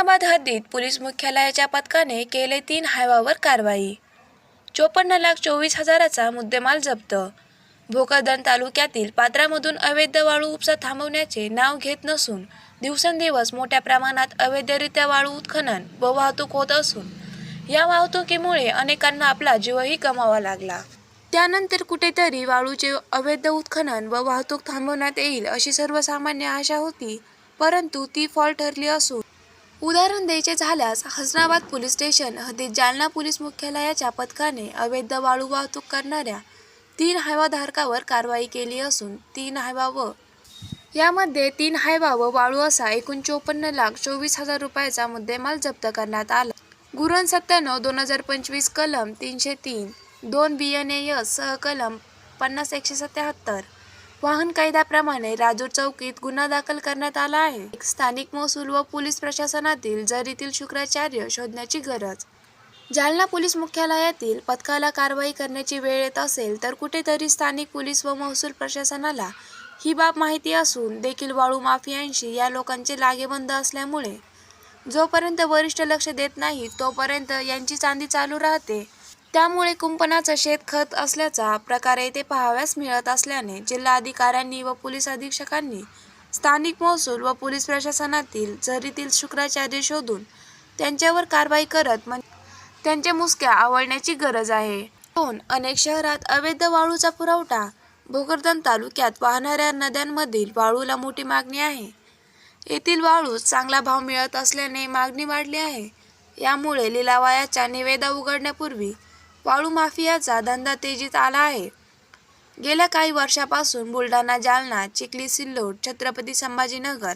उस्मानाबाद हद्दीत पोलीस मुख्यालयाच्या पथकाने केले तीन हायवावर कारवाई. चोपन्न लाख चोवीस हजाराचा मुद्देमाल जप्त. भोकरदन तालुक्यातील पात्रामधून अवैध वाळू उपसा थांबवण्याचे नाव घेत नसून दिवसेंदिवस मोठ्या प्रमाणात अवैधरित्या वाळू उत्खनन व वाहतूक होत असून या वाहतुकीमुळे अनेकांना आपला जीवही गमावा लागला. त्यानंतर कुठेतरी वाळूचे अवैध उत्खनन व वाहतूक थांबवण्यात येईल अशी सर्वसामान्य आशा होती परंतु ती फॉल ठरली असून उदाहरण द्यायचे झाल्यास हसनाबाद पोलीस स्टेशन हद्दीत जालना पोलीस मुख्यालयाच्या पथकाने अवैध वाळू वाहतूक करणाऱ्या तीन हायवाधारकावर कारवाई केली असून तीन हायवा व यामध्ये तीन हायवा व वाळू असा एकूण चोपन्न लाख चोवीस हजार रुपयाचा मुद्देमाल जप्त करण्यात आला. गुरण सत्त्याण्णव दोन हजार पंचवीस कलम तीनशे तीन दोन बी एन एस सह कलम पन्नास एकशे सत्याहत्तर वाहन कायद्याप्रमाणे राजूर चौकीत गुन्हा दाखल करण्यात आला आहे. स्थानिक महसूल व पोलीस प्रशासनातील जरीतील शुक्राचार्य शोधण्याची गरज. जालना पोलीस मुख्यालयातील पथकाला कारवाई करण्याची वेळ येत असेल तर कुठेतरी स्थानिक पोलीस व महसूल प्रशासनाला ही बाब माहिती असून देखील वाळू माफियांशी या लोकांचे लागेबंद असल्यामुळे जोपर्यंत वरिष्ठ लक्ष देत नाही तोपर्यंत यांची चांदी चालू राहते. त्यामुळे कुंपणाचं शेतखत असल्याचा प्रकार येथे पाहाव्यास मिळत असल्याने जिल्हाधिकाऱ्यांनी व पोलीस अधीक्षकांनी स्थानिक महसूल व पोलीस प्रशासनातील झरीतील शुक्राचार्य शोधून त्यांच्यावर कारवाई करत त्यांच्या मुसक्या आवळण्याची गरज आहे. दोन अनेक शहरात अवैध वाळूचा पुरवठा भोकरदन तालुक्यात वाहणाऱ्या नद्यांमधील वाळूला मोठी मागणी आहे. येथील वाळू चांगला भाव मिळत असल्याने मागणी वाढली आहे. यामुळे लिलावायाच्या निवेदा उघडण्यापूर्वी वाळू माफियाचा धंदा तेजीत आला आहे. गेल्या काही वर्षापासून बुलढाणा जालना चिखली सिल्लोड छत्रपती संभाजीनगर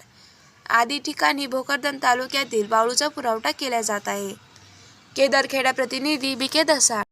आदी ठिकाणी भोकरदन तालुक्यातील वाळूचा पुरवठा केला जात आहे. केदारखेडा प्रतिनिधी बी के दसा